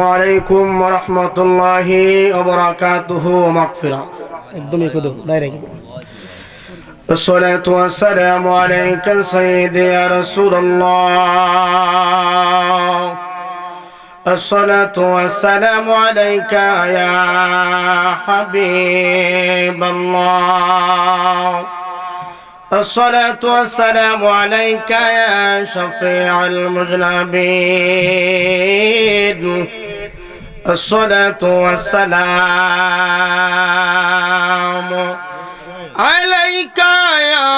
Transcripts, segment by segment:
عليكم ورحمة الله وبركاته ومغفرة একদমই Kudu direct الصلاة والسلام عليك سيدي يا رسول الله الصلاة والسلام عليك يا حبيب الله الصلاة والسلام عليك يا شفيع المذنبين الصلاة والسلام عليك يا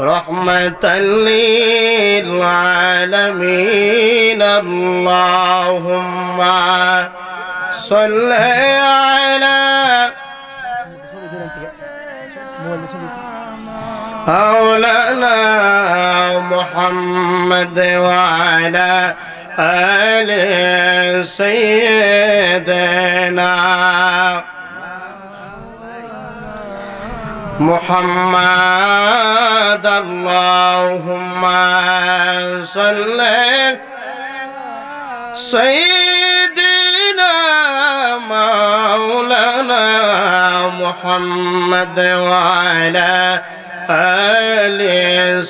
رحمة للعالمين اللهم صل على مولانا محمد وعلى آل سيدنا محمد. اللهم صل سيدنا مولانا محمد وعلى آل আলে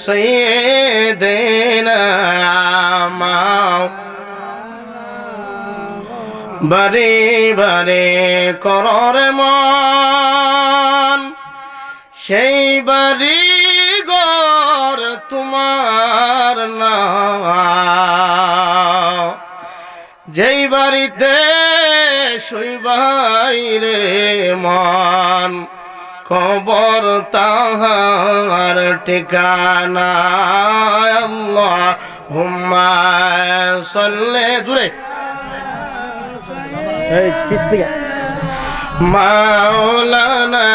সৈদিনা মাও। বারে বারে করর মন, সেই বাড়ি গর তোমার না যেই বাড়িতে শৈবাই রে মা কবর তাহার ঠিকানা আল্লাহ হুম্মা সল্লে জুড়ে এই পিস থেকে مولانا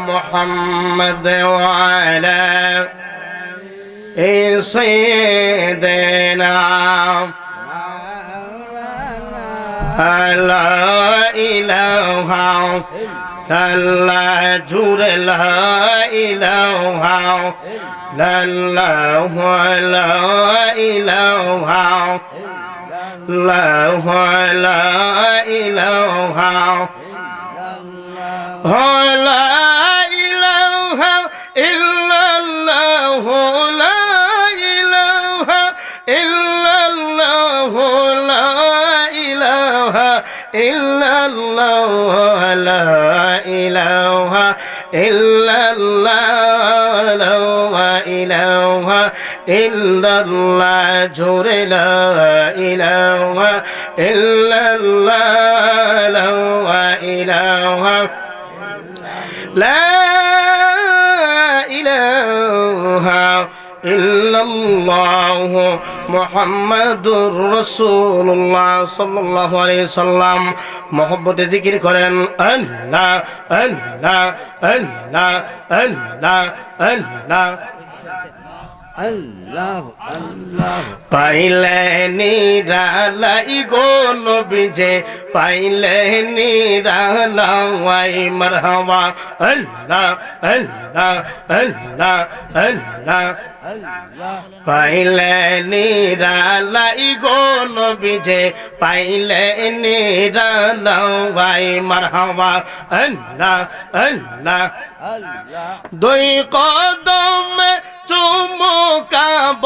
محمد وعلى سيدنا لا إله لا جور لا إله لا الله لا জোরে লা ইলাহা ইল্লাল্লাহ, লা ইলাহা লা ইলাহা ইল্লাল্লাহ সাল্লাম। মহব্বতে জিকির করেন আল্লাহ আল্লাহ আল্লাহ আল্লাহ আল্লাহ আল্লাহ আল্লাহ পাইলে নিরালাই গো নবীজে পাইলে নিরালাই মারহাবা। আল্লাহ আল্লাহ আল্লাহ আল্লাহ। আল্লাহ। পাইলে নিরালাই গো নবীজে পাইলে নিরালাই মারহাবা। আল্লাহ আল্লাহ আল্লাহ দুই কদমে চুমুকাব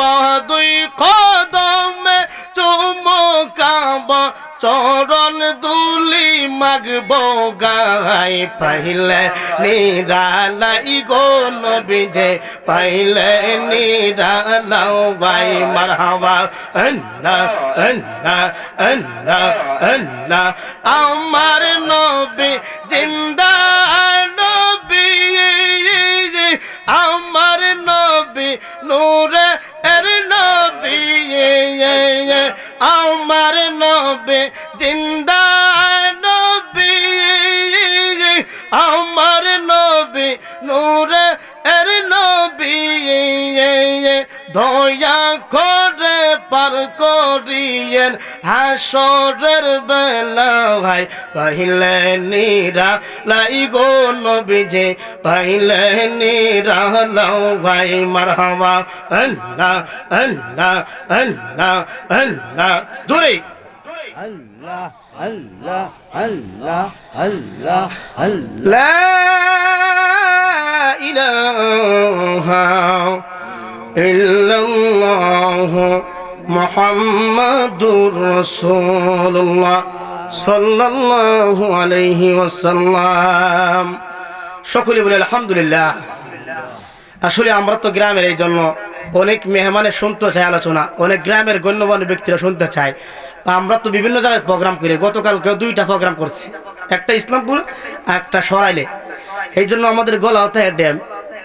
দুই কদমে চুমুকাব চরণ দুলি মাগব গাই পাইলে নিরালাই গো নবীজে পাইলে নিরালাও ভাই, মারহাবা, আল্লাহ আল্লাহ আল্লাহ আল্লাহ, আমার নবী জিন্দা আমার নবী, নূরে এর নবী আমার নবী, জিন্দা নবী আমার নবী, নূরে এর নবী দয়া করে পার দিয়েন হাসরের বেলা ভাই পাহিলে নিরা নাই গো নবীজে পাহিলে নিরা লাও ভাই মারহাবা আল্লাহ আল্লাহ আল্লাহ আল্লাহ জোরে আল্লাহ আল্লাহ আল্লাহ আল্লাহ আল্লাহ। ইলাহা ইল্লাল্লাহ। মোহাম্মদুর রসুল্লাহ সাল্লাল্লাহু আলাইহি ওয়াসাল্লাম। সকলে বলে, আলহামদুলিল্লাহ। আসলে আমরা তো গ্রামের এই জন্য অনেক মেহমানে শুনতে চাই আলোচনা, অনেক গ্রামের গণ্যমান্য ব্যক্তিরা শুনতে চায়। আমরা তো বিভিন্ন জায়গায় প্রোগ্রাম করি গতকালকে দুইটা প্রোগ্রাম করছি। একটা ইসলামপুর, একটা সরাইলে। এই জন্য আমাদের গলা হতে ড্যাম।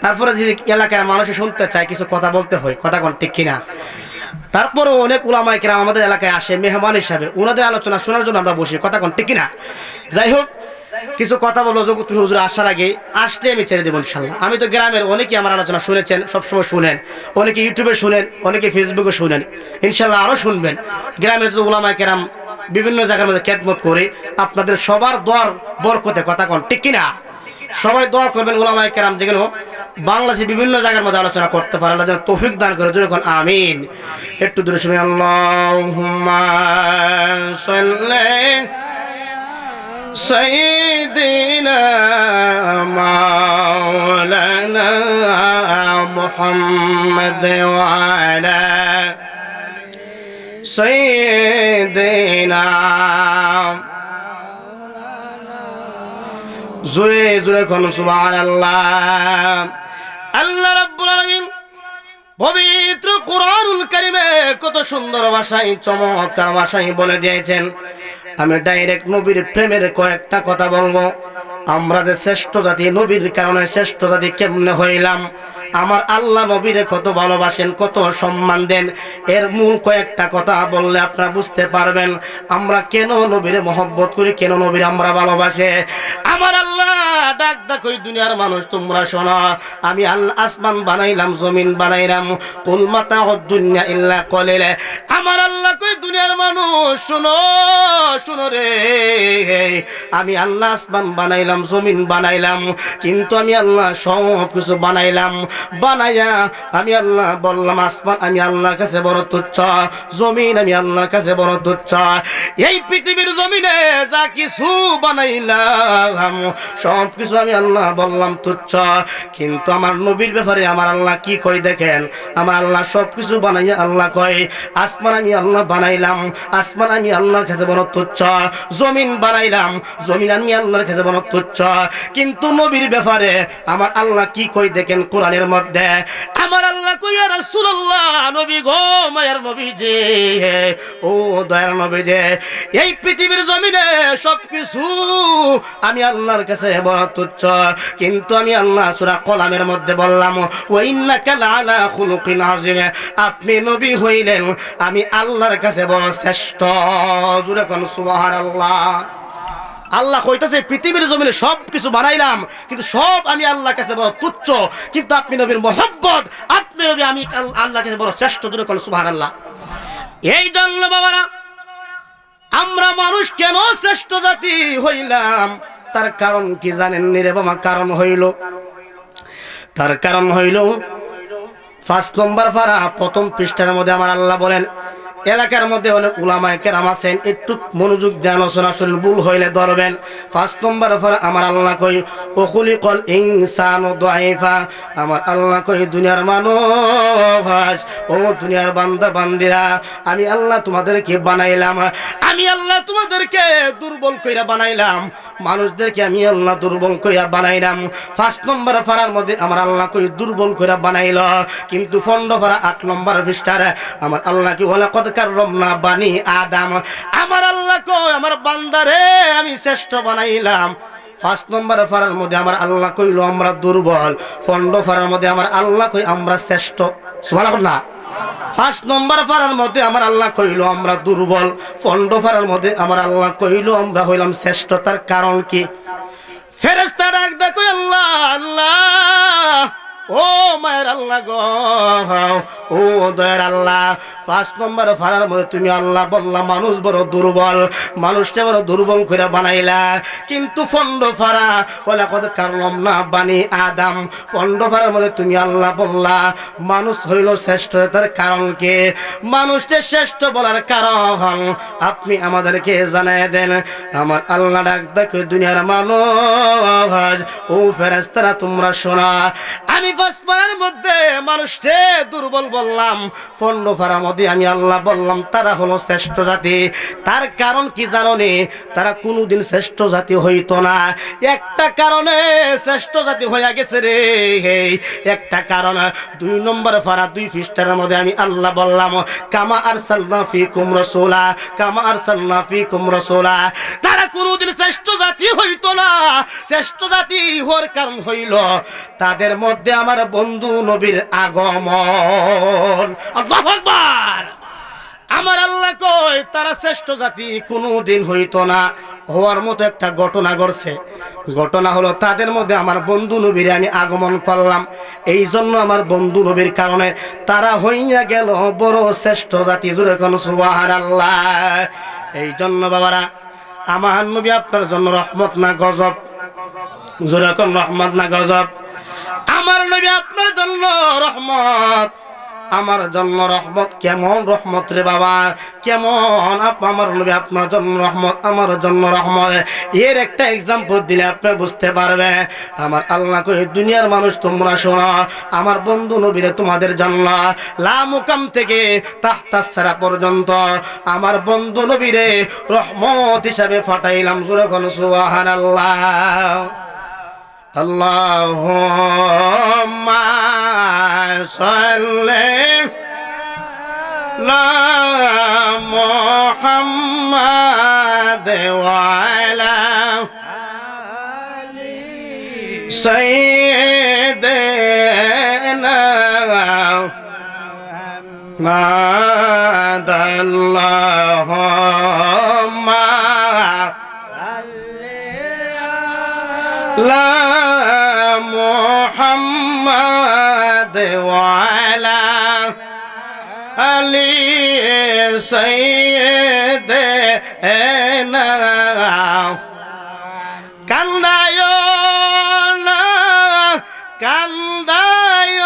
তারপরে যদি এলাকার মানুষে শুনতে চায়, কিছু কথা বলতে হয়, কথা ঠিক কিনা। তারপরেও অনেক ওলামাইকেরা আমাদের এলাকায় আসে, মেহমান হিসাবে। ওনাদের আলোচনা শোনার জন্য আমরা বসি। কথা কোন, ঠিক কিনা? যাই হোক, কিছু কথা বলব জগতুল হুজুর আসার আগে। আসলে আমি ছেড়ে দেবো ইনশাল্লাহ আমি তো গ্রামের অনেকেই আমার আলোচনা শুনেছেন, সবসময় শুনেন। অনেকে ইউটিউবে শুনেন, অনেকে ফেসবুকে শুনেন। ইনশাল্লাহ আরও শুনবেন। গ্রামের যে ওলামায় কেরাম বিভিন্ন জায়গার মধ্যে খেদমত করে আপনাদের সবার দোয়ার বরকতে, কথা কন, ঠিক কিনা? সবাই দোয়া করবেন ওলামায় কেরাম যেগুলো বাংলাদেশে বিভিন্ন জায়গার মধ্যে আলোচনা করতে পারে আল্লাহ যেন তৌফিক দান করে যখন আমিন একটু দূরে শুনে আল্লাহুম্মা সাল্লি سيدنا مولانا محمد وعلى سيدنا জোরে জোরে খন সুবহান আল্লাহ আল্লাহ রাব্বুল আলামিন পবিত্র কোরআনুল কারিমে কত সুন্দর ভাষায়, চমৎকার ভাষায় বলে দিয়েছেন। আমি ডাইরেক্ট নবীর প্রেমের কয়েকটা কথা বলব। আমরা যে শ্রেষ্ঠ জাতি, নবীর কারণে শ্রেষ্ঠ জাতি কেমনে হইলাম? আমার আল্লাহ নবীরে কত ভালোবাসেন, কত সম্মান দেন। এর মূল কয়েকটা কথা বললে আপনারা বুঝতে পারবেন, আমরা কেন নবীরে মহব্বত করি, কেন নবীর আমরা ভালোবাসে? আমার আল্লাহ ডাক ডাক ওই দুনিয়ার মানুষ, তোমরা শোনো, আমি আল্লাহ আসমান বানাইলাম, জমিন বানাইলাম, কুল মাতা দুনিয়া ইল্লা কলিলে। আমার আল্লাহ কই দুনিয়ার মানুষ, শোনো শোনো রে। আমি আল্লাহ আসমান বানাইলাম, জমিন বানাইলাম, কিন্তু আমি আল্লাহ সব কিছু বানাইলাম। বানাইয়া আমি আল্লাহ বললাম, আসমান আমি আল্লাহর কাছে বড় তুচ্ছ, জমিন আমি আল্লাহর কাছে বড় তুচ্ছ। এই পৃথিবীর জমিনে যা কিছু বানাইলাম সব কিছু আমি আল্লাহ বললাম তুচ্ছ। কিন্তু আমার নবীর ব্যাপারে আমার আল্লাহ কি কই দেখেন? আমার আল্লাহ সব কিছু বানাইয়া আল্লাহ কয়, আসমান আমি আল্লাহ বানাইলাম, আসমান আমি আল্লাহর কাছে বড় তুচ্ছ, জমিন বানাইলাম, জমিন আমি আল্লাহর কাছে বড় তুচ্ছ। কিন্তু নবীর ব্যাপারে আমার আল্লাহ কি কই দেখেন? কোরআনের মধ্যে। আমার আল্লাহ কই আর রাসূলুল্লাহ, নবী গো, মায়ের নবী যে ও দয়ার নবী যে এই পৃথিবীর জমিনে সবকিছু আমি আল্লাহর কাছে বড় তুচ্ছ। কিন্তু আমি আল্লাহ সূরা কলামের মধ্যে বললাম, ওয়া ইন্নাকা লাআলা খুলুকিন আযীম আপনি নবী হইলেন, আমি আল্লাহর কাছে বড় শ্রেষ্ঠ। জুরে কোন, সুবহানাল্লাহ। আল্লাহ কইতাছে, পৃথিবীর জমিনে সব কিছু বানাইলাম, কিন্তু সব আমি আল্লাহর কাছে বড় তুচ্ছ। কিন্তু আপনি নবীর মহব্বত, আপনি নবী, আমি আল- আল্লাহর কাছে বড় শ্রেষ্ঠ দূরে কোন, সুবহানাল্লাহ। এই জন্য বাবারা, আমরা মানুষ কেন শ্রেষ্ঠ জাতি হইলাম? তার কারণ কি জানেন রে বাবা? কারণ হইল, তার কারণ হইল, পাঁচ নম্বর ফারা প্রথম পৃষ্ঠার মধ্যে আমার আল্লাহ বলেন এলাকার মধ্যে অনেক উলামায় কেরাম আছেন, একটু মনোযোগ দিয়ে আলোচনা শুনুন, ভুল হইলে ধরবেন। পাঁচ নম্বর ফারা আমার আল্লাহ কই অকুলি কল ইনসান আমার আল্লাহ কই দুনিয়ার মানুষ, ও দুনিয়ার বান্দা বান্দিরা, আমি আল্লাহ তোমাদেরকে বানাইলাম, আমি আল্লাহ তোমাদেরকে দুর্বল কইরা বানাইলাম, মানুষদেরকে আমি আল্লাহ দুর্বল কইরা বানাইলাম। ফার্স্ট নম্বর ফারার মধ্যে আমার আল্লাহ কই দুর্বল কইরা বানাইল কিন্তু ফন্ড ফারা আট নম্বর পৃষ্ঠার, আমার আল্লাহ কি বলে কত আমার আল্লাহ আমার বান্দারে আমি শ্রেষ্ঠ বানাইলাম। ফার্স্ট নম্বর ফারার মধ্যে আমার আল্লাহ কইল, আমরা দুর্বল। ফন্ড ফারার মধ্যে আমার আল্লাহ কই আমরা শ্রেষ্ঠ। না ফার্স্ট নম্বর ফারার মধ্যে আমার আল্লাহ কইল, আমরা দুর্বল। ফন্ড ফারার মধ্যে আমার আল্লাহ কইল, আমরা হইলাম শ্রেষ্ঠতার কারণ কি? ফেরেস্তা ডাক দেখো আল্লাহ আল্লাহ। ও মায়ের আল্লাহ গো। ও দয়ের আল্লাহ, পাঁচ নম্বর ফারার মধ্যে তুমি আল্লাহ বললা, মানুষ বড় দুর্বল মানুষটা বড় দুর্বল করে বানাইলা। কিন্তু ফন্ড ফারা বলে কত কারণ না বানি আদাম। ফন্ড ফারার মধ্যে তুমি আল্লাহ বললা, মানুষ হইল শ্রেষ্ঠ তার কারণ কে? মানুষটা শ্রেষ্ঠ বলার কারণ আপনি আমাদেরকে জানাই দেন। আমার আল্লাহ ডাক দেখে দুনিয়ার মানুষ, ও ফেরেস্তারা তোমরা শোনা। আমি পাঁচপাড়ার মধ্যে মানুষকে দুর্বল বললাম ফন্ড ফারার মধ্যে আমি আল্লাহ বললাম, তারা হলো শ্রেষ্ঠ জাতি। তার কারণ কি জানো? তারা কোনোদিন শ্রেষ্ঠ জাতি হইতো না। একটা কারণে শ্রেষ্ঠ জাতি হইয়া গেছে রে একটা কারণ, দুই নম্বর ফারা দুই ফিস্টারের মধ্যে আমি আল্লাহ বললাম, কামা আর সাল্লাফি কুমরসোলা কামা আর সাল্লাফি কুমরসোলা তারা কোনোদিন শ্রেষ্ঠ জাতি হইতো না। শ্রেষ্ঠ জাতি হওয়ার কারণ হইল, তাদের মধ্যে আমার বন্ধু নবীর আগমন। আল্লাহু আকবার! আমার আল্লাহ কয়, তারা শ্রেষ্ঠ জাতি কোনো দিন হইতো না। হওয়ার মতো একটা ঘটনা ঘটছে। ঘটনা হলো, তাদের মধ্যে আমার বন্ধু নবীর আমি আগমন করলাম। এই জন্য আমার বন্ধু নবীর কারণে তারা হইয়া গেল বড় শ্রেষ্ঠ জাতি জুড়ে কোন সুবাহার আল্লাহ এই জন্য বাবারা, আমার নবী আপনার জন্য রহমত না গজব? জোরে কোন রহমত না গজব? আমার নবী আপনার জন্য রহমত। আমার জন্য রহমত, কেমন রহমত রে বাবা? কেমন আমার নবী আপনার জন্য রহমত, আমার জন্য রহমত। এর একটা এক্সাম্পল দিলে আপনি বুঝতে পারবে আমার আল্লাহ কই, দুনিয়ার মানুষ তোমরা শোনো, আমার বন্ধু নবীরে তোমাদের জন্য লামুকাম থেকে তাহতাসারা পর্যন্ত আমার বন্ধু নবীরে রহমত হিসাবে ফাটাইলাম। সুরখন সুবাহান আল্লাহ اللهم صل على محمد وعلى سيدنا محمد. اللهم لا محمد সৈয়দ না কান্দায় না কান্দায়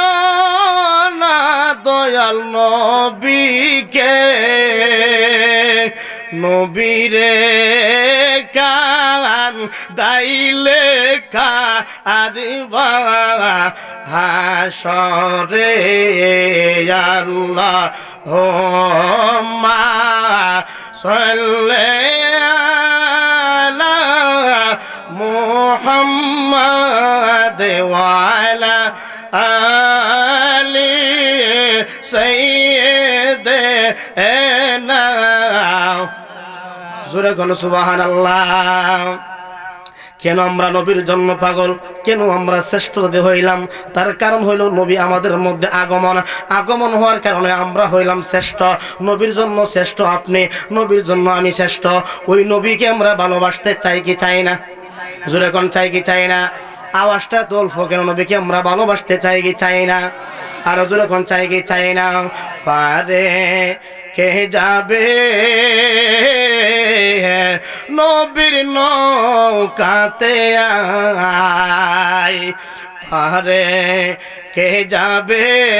না দয়াল নবীকে নবীরে দাইলে কা আদিবা হাসরে আল্লাহ ও মা সল্লে মুহাম্মাদ ওয়ালা আলি সাইয়্যিদিনা। জোরে কোন সুবহানাল্লাহ। কেন আমরা নবীর জন্য পাগল? কেন আমরা শ্রেষ্ঠ জাতি হইলাম? তার কারণ হইল নবী আমাদের মধ্যে আগমন। আগমন হওয়ার কারণে আমরা হইলাম শ্রেষ্ঠ। নবীর জন্য শ্রেষ্ঠ আপনি, নবীর জন্য আমি শ্রেষ্ঠ। ওই নবীকে আমরা ভালোবাসতে চাই কি চাই না? জোরে কোন চাই কি চাই না? আওয়াজটা তো অল্প, কেন নবীকে আমরা ভালোবাসতে চাই কি চাই না? আর জোরে কোন চাই কি চাই না? পারে কে যাবে? নবীর নৌকাতে আয়। পারে কে যাবে?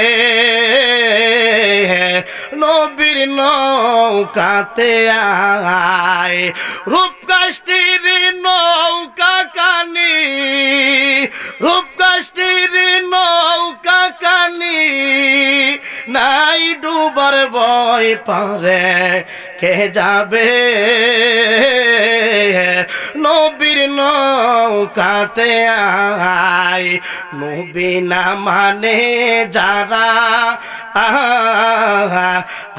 নবীর নৌকাতে আয়। রূপকাষ্টির নৌকা কানি রূপকাষ্টির নৌকা কানি। নাই ডুবার বয় পারে। কে যাবে? নবীর নৌকাতে আয়। নবী না মানে যারা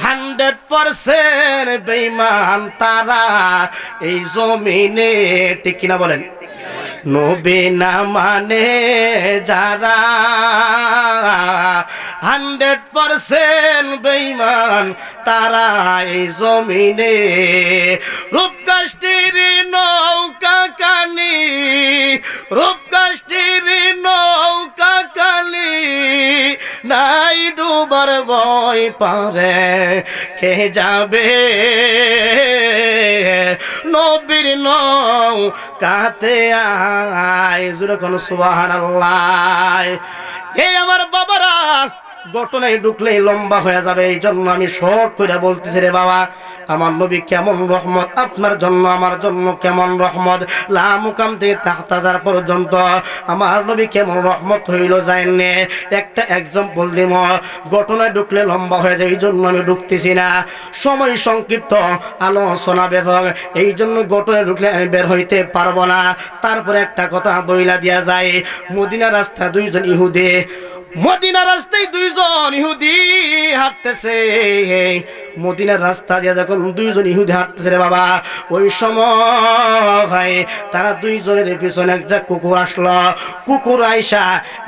হান্ড্রেড পারসেন্ট বেইমান তারা। এই জমিনে ঠিক কিনা বলেন? নবী না মানে যারা হান্ড্রেড পারসেন্ট বেইমান তারা এই জমিনে রূপকাষ্টির নৌকা কানি রূপকাষ্টির নৌকা কানি নাই ডুবার বই পারে, কে যাবে? নবীর নৌ কাতে আয় জুড়ে কোন সুবাহান আল্লাহ এই আমার বাবারা ঘটনায় ঢুকলেই লম্বা হয়ে যাবে, এই জন্য আমি শর্ট করে বলতেছি রে বাবা, আমার নবী কেমন রহমত, আপনার জন্য, আমার জন্য কেমন রহমত? লামুকাম থেকে তাহতাজার পর্যন্ত আমার নবী কেমন রহমত হইল যায়নি একটা এক্সাম্পল দিব ঘটনায় ঢুকলে লম্বা হয়ে যায়, এই জন্য আমি ঢুকতেছি না। সময় সংক্ষিপ্ত আলোচনা ব্যাপক, এই জন্য ঘটনায় ঢুকলে আমি বের হইতে পারব না। তারপরে একটা কথা বইলা দিয়া যায়, মদিনা রাস্তা দুইজন ইহুদে মদিনা রাস্তায় দুইজন ইহুদি হাঁটতেছে। মদিনার রাস্তা দিয়ে যখন দুইজন ইহুদি হাঁটতেছে রে বাবা, ওই সময় ভাই তারা দুইজনের পিছনে একটা কুকুর আসলো। কুকুর আইসা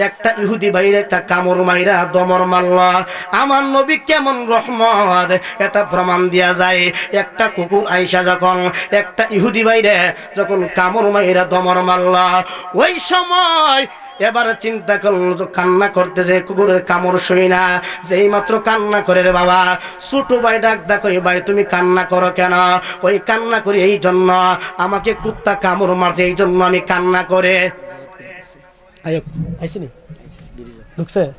একটা ইহুদি বাইরে একটা কামড় মাইরা দমর মারল। আমার নবী কেমন রহমত, এটা প্রমাণ দেয়া যায়। একটা কুকুর আইসা যখন একটা ইহুদি ভাইরে যখন কামড় মাইরা দমর মারল। ওই সময় এবার চিন্তা করল তো কান্না করতে যে কুকুরের কামড় শুই না। যেই মাত্র কান্না করে রে বাবা ছোট ভাই ডাক দেখো ভাই তুমি কান্না করো কেন? ওই কান্না করি এই জন্য আমাকে কুত্তা কামড় মারছে এই জন্য আমি কান্না করে। আয়ক আইসি নি ঢুকছে?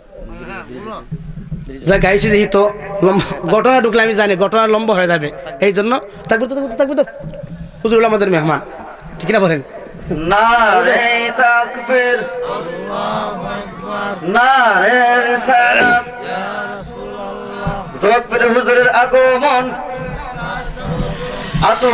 যা গাইছি যেহেতু লম্বা- ঘটনা ঢুকলে আমি জানি ঘটনা লম্বা হয়ে যাবে। এই জন্য থাকবে তো, থাকবে তো হুজুর আমাদের মেহমান। ঠিক না বলেন? নারে তাকবীর। নারে রিসালাত জোকর হুজুরের আগমন। আতো